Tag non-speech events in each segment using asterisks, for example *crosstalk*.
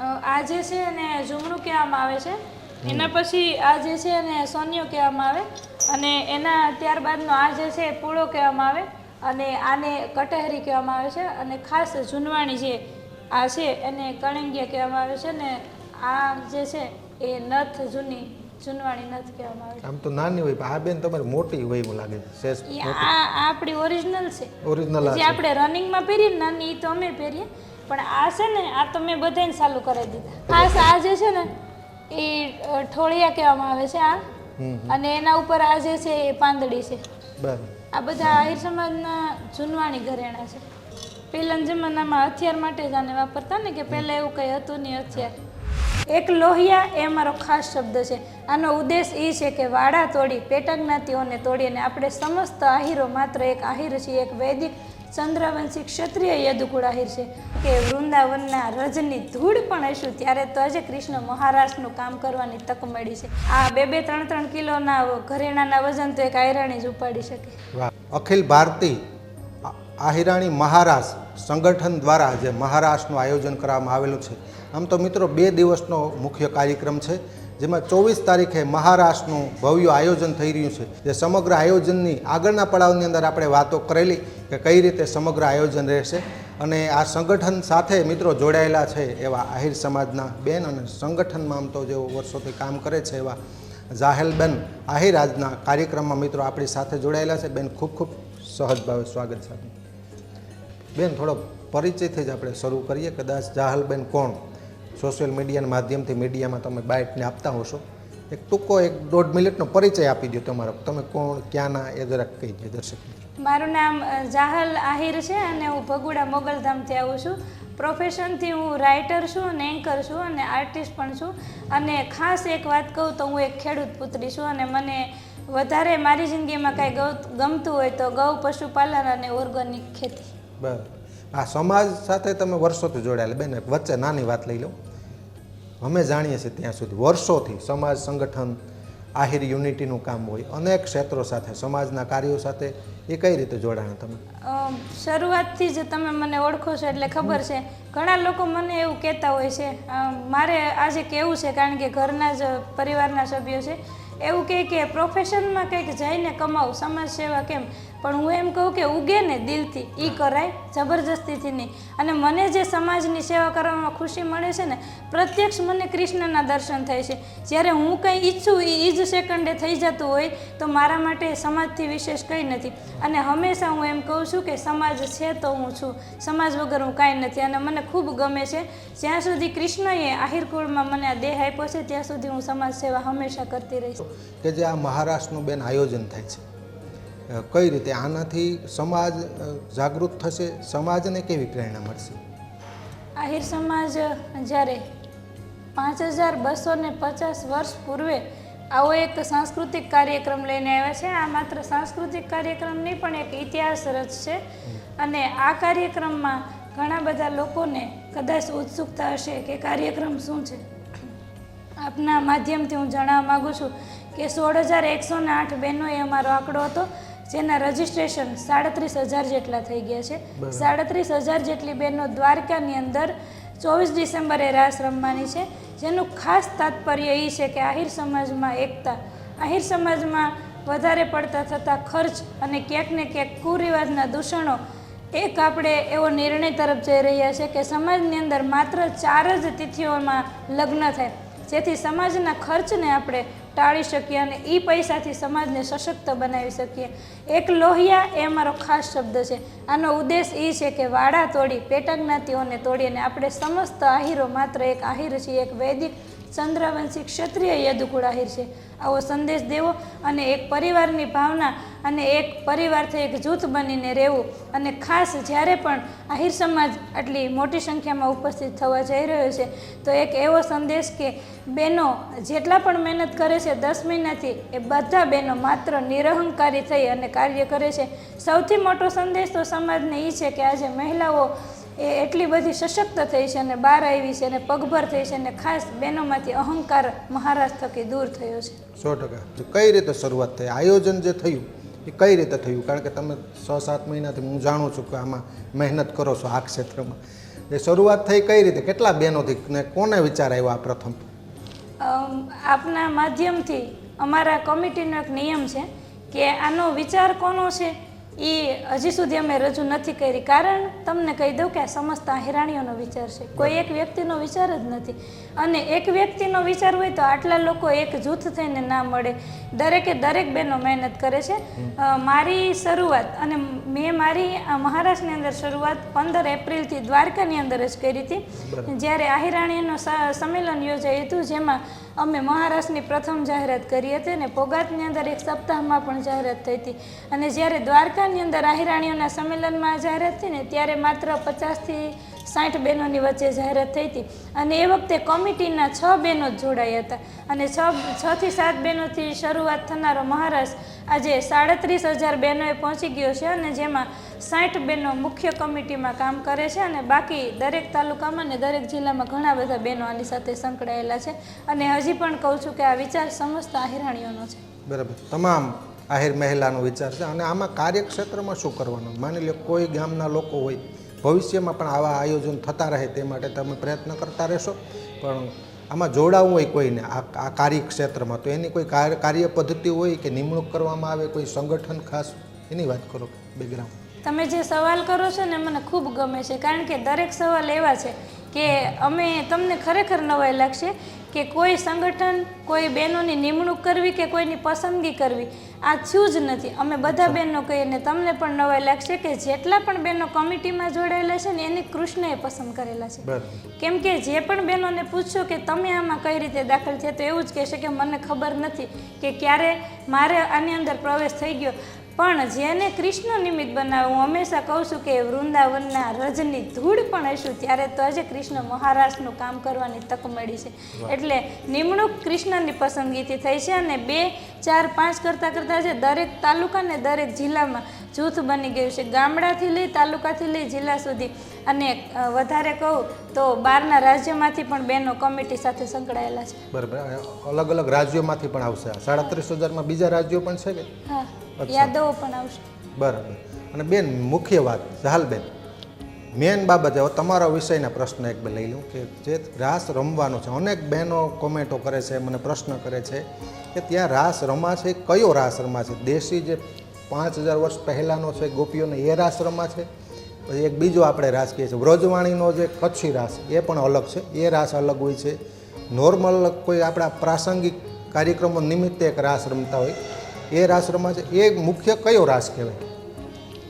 આ જે છે એને ઝુમણું કહેવામાં આવે છે. એના પછી આ જે છે એને સોનિયો કહેવામાં આવે. અને એના ત્યારબાદનો આ જે છે પૂળો કહેવામાં આવે. અને આને કટહરી કહેવામાં આવે છે. અને ખાસ જૂનવાણી જે આ છે એને કળંગિયા કહેવામાં આવે છે. ને આ જે છે એ નથ જૂની જૂનવાણી નથ કહેવામાં આવે આમ તો નાની હોય પણ આ બેન તમારી મોટી હોય એવું લાગે છે. આ આપણી ઓરિજિનલ છે. ઓરિજિનલ જે આપણે રનિંગમાં પહેરીએ નાની એ તો અમે પહેરીએ. પણ આ છે ને આ તો મેં બધાને ચાલુ કરાવી દીધા. આ જે છે ને એ ઠોળિયા કહેવામાં આવે છે આ. અને એના ઉપર આ જે છે એ પાંદડી છે. આ બધા આહિર સમાજના જૂનવાણી ઘરેણા છે. પહેલાના જમાનામાં હથિયાર માટે જ આને વાપરતા ને કે પહેલાં એવું કંઈ હતું નહીં હથિયાર. એક લોહિયા એ અમારો ખાસ શબ્દ છે. આનો ઉદ્દેશ એ છે કે વાડા તોડી પેટા જ્ઞાતિઓને તોડી અને આપણે સમસ્ત આહિરો માત્ર એક આહિર છીએ, એક વૈદિક ચંદ્રવંશી ક્ષત્રિય યદુકુળ આહિર છે કે વૃંદાવનના રજની ધૂળ પણ હશું, ત્યારે તો આજે કૃષ્ણ મહારાષ્ટ્રનું કામ કરવાની તક મળી છે. આ બે બે ત્રણ ત્રણ કિલોના ઘરેણાના વજન તો એક આયરાણી જ ઉપાડી શકે. અખિલ ભારતીય આહિરાણી મહારાષ્ટ્ર સંગઠન દ્વારા જે મહારાષ્ટ્રનું આયોજન કરવામાં આવેલું છે. આમ તો મિત્રો બે દિવસનો મુખ્ય કાર્યક્રમ છે, જેમાં ચોવીસ તારીખે મહારાષ્ટ્રનું ભવ્ય આયોજન થઈ રહ્યું છે, જે સમગ્ર આયોજનની આગળના પડાવની અંદર આપણે વાતો કરેલી કે કઈ રીતે સમગ્ર આયોજન રહેશે. અને આ સંગઠન સાથે મિત્રો જોડાયેલા છે એવા આહિર સમાજના બેન અને સંગઠનમાં આમ તો જેઓ વર્ષોથી કામ કરે છે એવા જાહેલબેન આહિર આજના કાર્યક્રમમાં મિત્રો આપણી સાથે જોડાયેલા છે. બેન, ખૂબ ખૂબ સહજ ભાવે સ્વાગત છે બેન, થોડો પરિચયથી જ આપણે શરૂ કરીએ. કદાચ જાહલબેન કોણ? સોશિયલ મીડિયાના માધ્યમથી મીડિયામાં તમે બાઇટને આપતા હોશો એક ટૂંકો એક દોઢ મિનિટનો પરિચય આપી દો તમારો. તમે કોણ ક્યાંના એ જરાક કહી દો દર્શક મારું નામ જાહલ આહિર છે અને હું ભગુડા મોગલધામથી આવું છું. પ્રોફેશનથી હું રાઇટર છું અને એન્કર છું અને આર્ટિસ્ટ પણ છું. અને ખાસ એક વાત કહું તો હું એક ખેડૂત પુત્રી છું અને મને વધારે મારી જિંદગીમાં કાંઈ ગમતું હોય તો ગૌ પશુપાલન અને ઓર્ગેનિક ખેતી. બરાબર. આ સમાજ સાથે તમે વર્ષોથી જોડાયેલા બેન વચ્ચે નાની વાત લઈ લઉં. અમે જાણીએ છીએ ત્યાં સુધી વર્ષોથી સમાજ સંગઠન, આહિર યુનિટીનું કામ હોય, અનેક ક્ષેત્રો સાથે, સમાજના કાર્યો સાથે એ કઈ રીતે જોડાણ તમે? શરૂઆતથી જ તમે મને ઓળખો છો એટલે ખબર છે. ઘણા લોકો મને એવું કહેતા હોય છે. મારે આજે કેવું છે, કારણ કે ઘરના જ પરિવારના સભ્યો છે. એવું કહે કે પ્રોફેશનમાં કંઈક જઈને કમાવું, સમાજ સેવા કેમ? પણ હું એમ કહું કે ઉગે ને દિલથી એ કરાય જબરજસ્તીથી નહીં. અને મને જે સમાજની સેવા કરવામાં ખુશી મળે છે ને પ્રત્યક્ષ મને કૃષ્ણના દર્શન થાય છે. જ્યારે હું કંઈ ઈચ્છું એ એ જ સેકન્ડે થઈ જતું હોય તો મારા માટે સમાજથી વિશેષ કંઈ નથી. અને હંમેશા હું એમ કહું છું કે સમાજ છે તો હું છું. સમાજ વગર હું કાંઈ નથી. અને મને ખૂબ ગમે છે જ્યાં સુધી કૃષ્ણએ આહિર કુળમાં મને આ દેહ આપ્યો છે ત્યાં સુધી હું સમાજ સેવા હંમેશા કરતી રહીશ. કે જે આ મહારાષ્ટ્રનું બેન આયોજન થાય છે. કઈ રીતે આનાથી સમાજ જાગૃત થશે સમાજને કેવી પ્રેરણા મળશે? આહિર સમાજ જ્યારે પાંચ હજાર બસો ને પચાસ વર્ષ પૂર્વે આવો એક સાંસ્કૃતિક કાર્યક્રમ લઈને આવ્યા છે. આ માત્ર સાંસ્કૃતિક કાર્યક્રમ નહીં પણ એક ઇતિહાસ રચ છે અને આ કાર્યક્રમમાં ઘણા બધા લોકોને કદાચ ઉત્સુકતા હશે કે કાર્યક્રમ શું છે. આપના માધ્યમથી હું જણાવવા માગું છું કે સોળ હજાર એકસો ને આઠ બહેનો એ અમારો આંકડો હતો. જેના રજીસ્ટ્રેશન સાડત્રીસ હજાર જેટલા થઈ ગયા છે. સાડત્રીસ હજાર જેટલી બહેનો દ્વારકાની અંદર ચોવીસ ડિસેમ્બરે રાસ રમવાની છે. જેનું ખાસ તાત્પર્ય એ છે કે આહિર સમાજમાં એકતા આહિર સમાજમાં વધારે પડતા થતા ખર્ચ અને ક્યાંક ને ક્યાંક કુરિવાજના દૂષણો એક આપણે એવો નિર્ણય તરફ જઈ રહ્યા છે કે સમાજની અંદર માત્ર ચાર જ તિથિઓમાં લગ્ન થાય. જેથી સમાજના ખર્ચને આપણે ટાળી શકીએ અને એ પૈસાથી સમાજને સશક્ત બનાવી શકીએ. એક લોહિયા એ અમારો ખાસ શબ્દ છે. આનો ઉદ્દેશ એ છે કે વાડા તોડી પેટા જ્ઞાતિઓને તોડી અને આપણે સમસ્ત આહિરો માત્ર એક આહિર છીએ, એક વૈદિક ચંદ્રવંશી ક્ષત્રિય યદુકુળ આહિર છે. આવો સંદેશ દેવો અને એક પરિવારની ભાવના અને એક પરિવારથી એક જૂથ બનીને રહેવું અને ખાસ જ્યારે પણ આહિર સમાજ આટલી મોટી સંખ્યામાં ઉપસ્થિત થવા જઈ રહ્યો છે, તો એક એવો સંદેશ કે બહેનો જેટલા પણ મહેનત કરે છે, દસ મહિનાથી એ બધા બહેનો માત્ર નિરહંકારી થઈ અને કાર્ય કરે છે. સૌથી મોટો સંદેશ તો સમાજને એ છે કે આજે મહિલાઓ એ એટલી બધી સશક્ત થઈ છે અને બહાર આવી છે અને પગભર થઈ છે અને ખાસ બહેનોમાંથી અહંકાર મહારાષ્ટ્ર થકી દૂર થયો છે. સો ટકા. કઈ રીતે શરૂઆત થઈ? આયોજન જે થયું એ કઈ રીતે થયું? કારણ કે તમે છ સાત મહિનાથી હું જાણું છું કે આમાં મહેનત કરો છો આ ક્ષેત્રમાં. એ શરૂઆત થઈ કઈ રીતે? કેટલા બહેનોથી ને કોને વિચાર આવ્યો આ પ્રથમ? આપના માધ્યમથી અમારા કમિટીનો એક નિયમ છે કે આનો વિચાર કોનો છે? એ હજી સુધી અમે રજૂ નથી કરી. કારણ તમને કહી દઉં કે આ સમસ્ત હિરાણીઓનો વિચાર છે. કોઈ એક વ્યક્તિનો વિચાર જ નથી. અને એક વ્યક્તિનો વિચાર હોય તો આટલા લોકો એક જૂથ થઈને ના મળે. દરેકે દરેક બહેનો મહેનત કરે છે. મારી શરૂઆત અને મેં મારી આ મહારાષ્ટ્રની અંદર શરૂઆત પંદર એપ્રિલથી દ્વારકાની અંદર જ કરી હતી. જ્યારે આહિરાણીનું સંમેલન યોજાયું હતું જેમાં અમે મહારાષ્ટ્રની પ્રથમ જાહેરાત કરી હતી અને પોગાતની અંદર એક સપ્તાહમાં પણ જાહેરાત થઈ હતી. અને જ્યારે દ્વારકાની અંદર આહિરાણીઓના સંમેલનમાં જાહેરાત થઈ ને ત્યારે માત્ર પચાસથી સાઠ બહેનોની વચ્ચે જાહેરાત થઈ હતી. અને એ વખતે કમિટીના છ બહેનો જ જોડાયા હતા. અને છ, છથી સાત બહેનોથી શરૂઆત થનારો મહારાષ્ટ્ર આજે સાડત્રીસ હજાર બહેનોએ પહોંચી ગયો છે અને જેમાં સાઠ બહેનો મુખ્ય કમિટીમાં કામ કરે છે અને બાકી દરેક તાલુકામાં ને દરેક જિલ્લામાં ઘણા બધા બહેનો આની સાથે સંકળાયેલા છે. અને હજી પણ કહું છું કે આ વિચાર સમસ્ત આહિરાણીઓનો છે. બરાબર. તમામ આહિર મહિલાનો વિચાર છે અને આમાં કાર્યક્ષેત્રમાં શું કરવાનું? માની લો કોઈ ગામના લોકો હોય, ભવિષ્યમાં પણ આવા આયોજન થતા રહે તે માટે તમે પ્રયત્ન કરતા રહેશો. પણ આમાં જોડાવું હોય કોઈને આ કાર્યક્ષેત્રમાં, તો એની કોઈ કાર્ય પદ્ધતિ હોય કે નિમણૂક કરવામાં આવે, કોઈ સંગઠન ખાસ? એની વાત કરો, બેકગ્રાઉન્ડ. તમે જે સવાલ કરો છો ને મને ખૂબ ગમે છે. કારણ કે દરેક સવાલ એવા છે કે અમે તમને ખરેખર નવાઈ લાગશે કે કોઈ સંગઠન કોઈ બહેનોની નિમણૂક કરવી કે કોઈની પસંદગી કરવી આ થયું જ નથી. અમે બધા બહેનો કહીએ ને તમને પણ નવાઈ લાગશે કે જેટલા પણ બહેનો કમિટીમાં જોડાયેલા છે ને એને કૃષ્ણએ પસંદ કરેલા છે. કેમ કે જે પણ બહેનોને પૂછશો કે તમે આમાં કઈ રીતે દાખલ થયા તો એવું જ કહેશે કે મને ખબર નથી કે ક્યારે મારે આની અંદર પ્રવેશ થઈ ગયો. પણ જેને કૃષ્ણ નિમિત્ત બનાવે હું હંમેશા કહું છું કે વૃંદાવનના રજની ધૂળ પણ હશું ત્યારે તો જ કૃષ્ણ મહારાષ્ટ્રનું કામ કરવાની તક મળી છે. એટલે નિમણૂક કૃષ્ણની પસંદગીથી થઈ છે અને બે ચાર પાંચ કરતાં કરતાં છે દરેક તાલુકા ને દરેક જિલ્લામાં જૂથ બની ગયું છે. ગામડાથી લઈ તાલુકાથી લઈ જિલ્લા સુધી અને વધારે કહું તો બહારના રાજ્યમાંથી પણ બહેનો કમિટી સાથે સંકળાયેલા છે. બરાબર અલગ અલગ રાજ્યોમાંથી પણ આવશે સાડા સાડત્રીસ હજારમાં બીજા રાજ્યો પણ છે કે હા યાદવો પણ આવશે. બરાબર. અને બેન મુખ્ય વાત જહાલબેન મેન બાબત હવે તમારા વિષયના પ્રશ્ન એક બે લઈ લઉં કે જે રાસ રમવાનો છે અનેક બહેનો કોમેન્ટો કરે છે મને પ્રશ્ન કરે છે કે ત્યાં રાસ રમા છે? કયો રાસ રમા છે? દેશી જે પાંચ હજાર વર્ષ પહેલાંનો છે ગોપીઓને એ રાસ રમા છે? પછી એક બીજો આપણે રાસ કહીએ છીએ. વ્રજવાણીનો જે કચ્છી રાસ, એ પણ અલગ છે. એ રાસ અલગ હોય છે. નોર્મલ કોઈ આપણા પ્રાસંગિક કાર્યક્રમો નિમિત્તે એક રાસ રમતા હોય. એ રાસ રમા છે. એ મુખ્ય કયો રાસ કહેવાય?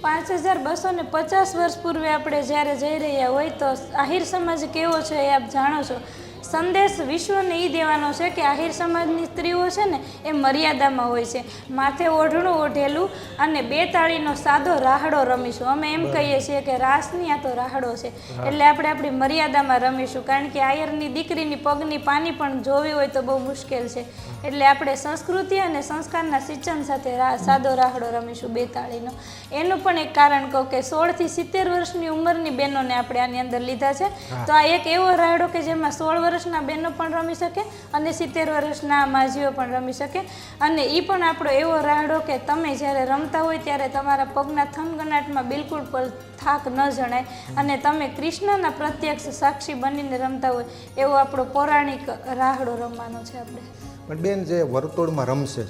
પાંચ હજાર બસો ને પચાસ વર્ષ પૂર્વે આપણે જ્યારે જઈ રહ્યા હોય તો આહિર સમાજ કેવો છે એ આપ જાણો છો. સંદેશ વિશ્વને એ દેવાનો છે કે આહિર સમાજની સ્ત્રીઓ છે ને એ મર્યાદામાં હોય છે. માથે ઓઢણું ઓઢેલું અને બે તાળીનો સાદો રાહડો રમીશું. અમે એમ કહીએ છીએ કે રાસની આ તો રાહડો છે. એટલે આપણે આપણી મર્યાદામાં રમીશું. કારણ કે આયરની દીકરીની પગની પાની પણ જોવી હોય તો બહુ મુશ્કેલ છે. એટલે આપણે સંસ્કૃતિ અને સંસ્કારના સિંચન સાથે સાદો રાહડો રમીશું બે તાળીનો. એનું પણ એક કારણ કહું કે સોળથી સિત્તેર વર્ષની ઉંમરની બહેનોને આપણે આની અંદર લીધા છે. તો આ એક એવો રાહડો કે જેમાં સોળ વર્ષના બહેનો પણ રમી શકે અને સિત્તેર વર્ષના માજીઓ પણ રમી શકે. અને એ પણ આપણો એવો રાહડો કે તમે જ્યારે રમતા હોય ત્યારે તમારા પગના થનગનાટમાં બિલકુલ પણ થાક ન જણાય. અને તમે કૃષ્ણના પ્રત્યક્ષ સાક્ષી બનીને રમતા હોય એવો આપણો પૌરાણિક રાહડો રમવાનો છે આપણે. પણ બેન, જે વર્તુળમાં રમશે,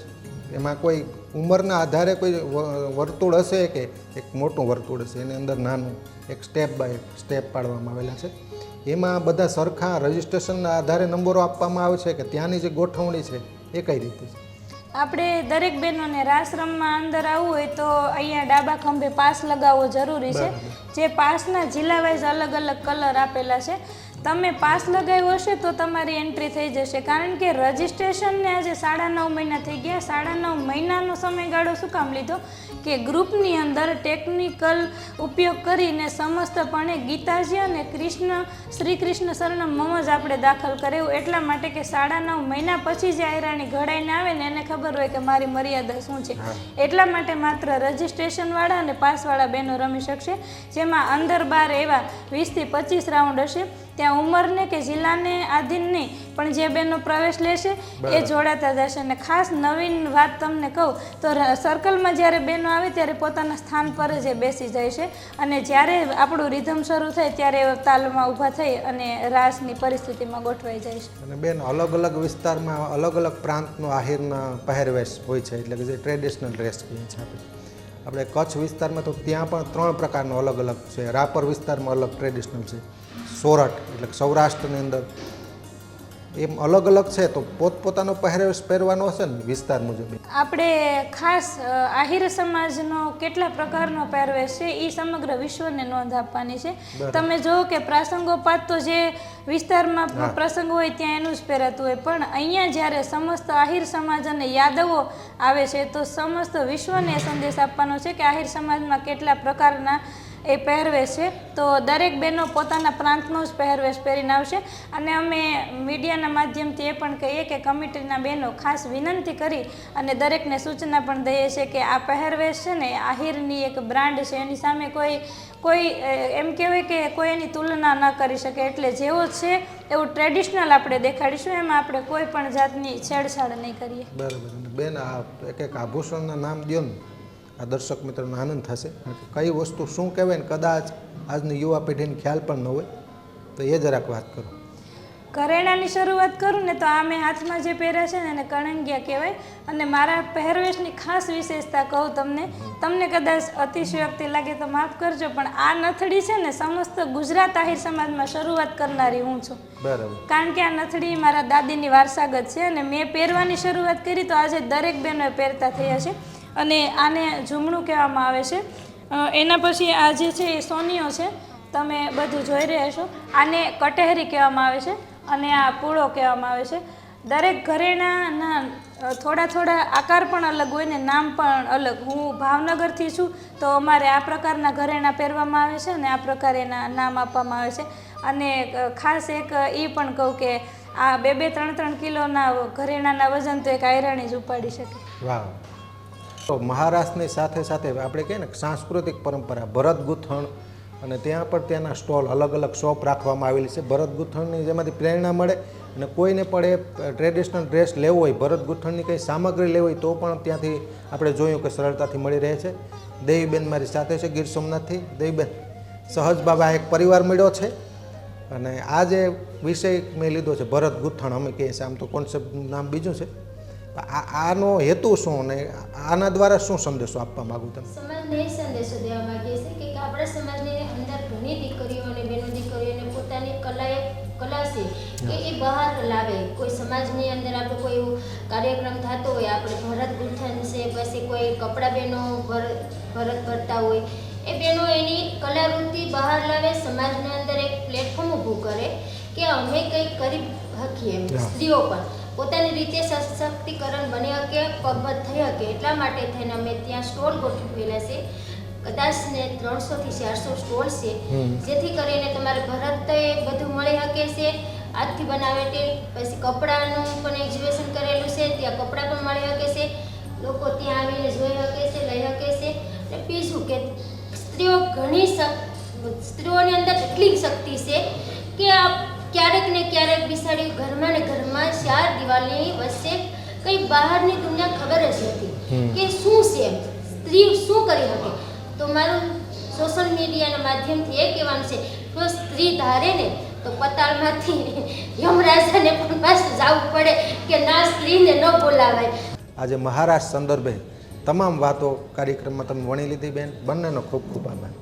એમાં કોઈ ઉંમરના આધારે કોઈ વર્તુળ હશે કે એક મોટું વર્તુળ હશે? એની અંદર નાનું એક સ્ટેપ બાય સ્ટેપ પાડવામાં આવેલા છે. એમાં બધા સરખા રજિસ્ટ્રેશનના આધારે નંબરો આપવામાં આવે છે કે ત્યાંની જે ગોઠવણી છે એ કઈ રીતે છે? આપણે દરેક બહેનોને રાશ્રમમાં અંદર આવવું હોય તો અહીંયા ડાબા ખંભે પાસ લગાવવો જરૂરી છે. જે પાસના જિલ્લા વાઇઝ અલગ અલગ કલર આપેલા છે. તમે પાસ લગાવ્યો હશે તો તમારી એન્ટ્રી થઈ જશે. કારણ કે રજિસ્ટ્રેશનને આજે સાડા નવ મહિના થઈ ગયા. સાડા નવ મહિનાનો સમયગાળો શું કામ લીધો? કે ગ્રુપની અંદર ટેકનિકલ ઉપયોગ કરીને સમસ્તપણે ગીતાજી અને કૃષ્ણ શ્રી કૃષ્ણ શરણમ મમ જ આપણે દાખલ કરેવું એટલા માટે કે સાડા નવ મહિના પછી જે આયરાની ઘડાઈને આવે ને એને ખબર હોય કે મારી મર્યાદા શું છે. એટલા માટે માત્ર રજિસ્ટ્રેશનવાળા અને પાસવાળા બહેનો રમી શકશે. જેમાં અંદર બાર એવા વીસથી પચીસ રાઉન્ડ હશે. ત્યાં ઉંમરને કે જિલ્લાને આધીન નહીં પણ જે બહેનો પ્રવેશ લેશે એ જોડાતા જશે. અને ખાસ નવીન વાત તમને કહું તો સર્કલમાં જ્યારે બહેનો આવે ત્યારે પોતાના સ્થાન પર જ એ બેસી જાય છે. અને જ્યારે આપણું રિધમ શરૂ થાય ત્યારે તાલમાં ઊભા થઈ અને રાસની પરિસ્થિતિમાં ગોઠવાઈ જાય છે. અને બેન અલગ અલગ વિસ્તારમાં અલગ અલગ પ્રાંતનો આહિરના પહેરવેશ હોય છે એટલે કે જે ટ્રેડિશનલ ડ્રેસ કહીએ છીએ આપણે. આપણે કચ્છ વિસ્તારમાં તો ત્યાં પણ ત્રણ પ્રકારનો અલગ અલગ છે. રાપર વિસ્તારમાં અલગ ટ્રેડિશનલ છે. સોરઠ એટલે સૌરાષ્ટ્રની અંદર એમ અલગ અલગ છે તો પોતપોતાનો પહેરવેશ પહેરવાનો હશે ને વિસ્તાર મુજબ. આપણે ખાસ આહિર સમાજનો કેટલા પ્રકારનો પહેરવેશ છે એ સમગ્ર વિશ્વને નોંધ આપવાની છે. તમે જુઓ કે પ્રાસંગોપાત તો જે વિસ્તારમાં પ્રસંગ હોય ત્યાં એનું જ પહેરાતું હોય. પણ અહીંયા જ્યારે સમસ્ત આહિર સમાજ અને યાદવો આવે છે તો સમસ્ત વિશ્વને સંદેશ આપવાનો છે કે આહિર સમાજમાં કેટલા પ્રકારના એ પહેરવે છે. તો દરેક બહેનો પોતાના પ્રાંતનો જ પહેરવેશ પહેરીને આવશે. અને અમે મીડિયાના માધ્યમથી એ પણ કહીએ કે કમિટીના બહેનો ખાસ વિનંતી કરી અને દરેકને સૂચના પણ દઈએ છીએ કે આ પહેરવેશ છે ને આહિરની એક બ્રાન્ડ છે. એની સામે કોઈ કોઈ એમ કહેવાય કે કોઈ એની તુલના ન કરી શકે. એટલે જેવો છે એવું ટ્રેડિશનલ આપણે દેખાડીશું. એમાં આપણે કોઈ પણ જાતની છેડછાડ નહીં કરીએ. બરાબર. બેન, આ એક એક આભૂષણના નામ દો ને આ દર્શક મિત્રોને આનંદ થશે. કઈ વસ્તુ શું કહેવાય ને કદાચ આજની યુવા પેઢીને ખ્યાલ પણ ન હોય તો એ જરાક વાત કરો. કરેણાની શરૂઆત કરું ને તો આ મેં હાથમાં જે પહેર્યા છે ને એને કણંગિયા કહેવાય. અને મારા પહેરવેશની ખાસ વિશેષતા કહું તમને. તમને કદાચ અતિશયોક્તિ લાગે તો માફ કરજો પણ આ નથડી છે ને સમસ્ત ગુજરાત આહિર સમાજમાં શરૂઆત કરનારી હું છું. બરાબર. કારણ કે આ નથડી મારા દાદીની વારસાગત છે અને મેં પહેરવાની શરૂઆત કરી તો આજે દરેક બહેનોએ પહેરતા થયા છે. અને આને ઝૂમણું કહેવામાં આવે છે. એના પછી આ જે છે એ સોનિયો છે, તમે બધું જોઈ રહ્યા છો. આને કટેહરી કહેવામાં આવે છે અને આ પૂળો કહેવામાં આવે છે. દરેક ઘરેણાના થોડા થોડા આકાર પણ અલગ હોય ને નામ પણ અલગ. હું ભાવનગરથી છું, તો અમારે આ પ્રકારના ઘરેણાં પહેરવામાં આવે છે અને આ પ્રકારે એના નામ આપવામાં આવે છે. અને ખાસ એક એ પણ કહું કે આ બે બે ત્રણ ત્રણ કિલોના ઘરેણાના વજન તો એક આયરાણી જ ઉપાડી શકે. વાહ તો મહારાષ્ટ્રની સાથે સાથે આપણે કહીએ ને સાંસ્કૃતિક પરંપરા, ભરત ગૂંથણ અને ત્યાં પણ ત્યાંના સ્ટોલ અલગ અલગ શોપ રાખવામાં આવેલી છે. ભરત ગૂંથણની જેમાંથી પ્રેરણા મળે અને કોઈને પણ એ ટ્રેડિશનલ ડ્રેસ લેવો હોય, ભરત ગૂંથણની કંઈ સામગ્રી લેવી હોય તો પણ ત્યાંથી આપણે જોયું કે સરળતાથી મળી રહે છે. દેવીબેન મારી સાથે છે, ગીર સોમનાથથી. દેવીબેન, સહજ બાબા એક પરિવાર મળ્યો છે અને આ જે વિષય મેં લીધો છે, ભરત ગૂંથણ, અમે કહીએ છીએ. આમ તો કોન્સેપ્ટનું નામ બીજું છે. આનો હેતુ શું અને આના દ્વારા શું સંદેશો આપવા માંગુ તમે? સમાજને એ સંદેશો દેવા માંગીએ છીએ કે આપણા સમાજની અંદર ઘણી દીકરીઓ અને બહેનો દીકરીઓને પોતાની કલા એક કલા છે કે એ બહાર લાવે. કોઈ સમાજની અંદર આપણે કોઈ એવું કાર્યક્રમ થતો હોય આપણે ભરત ગૂંથન છે પછી કોઈ કપડાં બહેનો ભર- ભરત ભરતા હોય એ બહેનો એની કલાવૃત્તિ બહાર લાવે સમાજની અંદર એક પ્લેટફોર્મ ઊભું કરે કે અમે કંઈક કરી શકીએ સ્ત્રીઓ પણ. પોતાની રીતે સશક્તિકરણ બની શકે પગભર થઈ શકે એટલા માટે થઈને અમે ત્યાં સ્ટોલ ગોઠવેલા છે. કદાચ ને ત્રણસોથી ચારસો સ્ટોલ છે. જેથી કરીને તમારે ભરત એ બધું મળી શકે છે. હાથથી બનાવેલી પછી કપડાનું પણ એક્ઝિબિશન કરેલું છે. ત્યાં કપડાં પણ મળી શકે છે. લોકો ત્યાં આવીને જોઈ શકે છે લઈ શકે છે. અને બીજું કે સ્ત્રીઓ ઘણી સ્ત્રીઓની અંદર એટલી શક્તિ છે કે આ ક્યારેક ને ક્યારેક બિસાડી ચાર દિવાલની વચ્ચે કંઈ બહારની દુનિયા ખબર જ નથી કે શું છે? સ્ત્રી શું કરી શકે? તો મારું સોશિયલ મીડિયાના માધ્યમથી એ કહેવાનું છે જો સ્ત્રી ધારે ને તો પતાળમાંથી *laughs* યમરાજાને પણ પાછું જવું પડે કે ના સ્ત્રીને ન બોલાવાય. આજે મહારાષ્ટ્ર સંદર્ભે તમામ વાતો કાર્યક્રમમાં તમે વણી લીધી બેન. બંનેનો ખૂબ ખૂબ આભાર.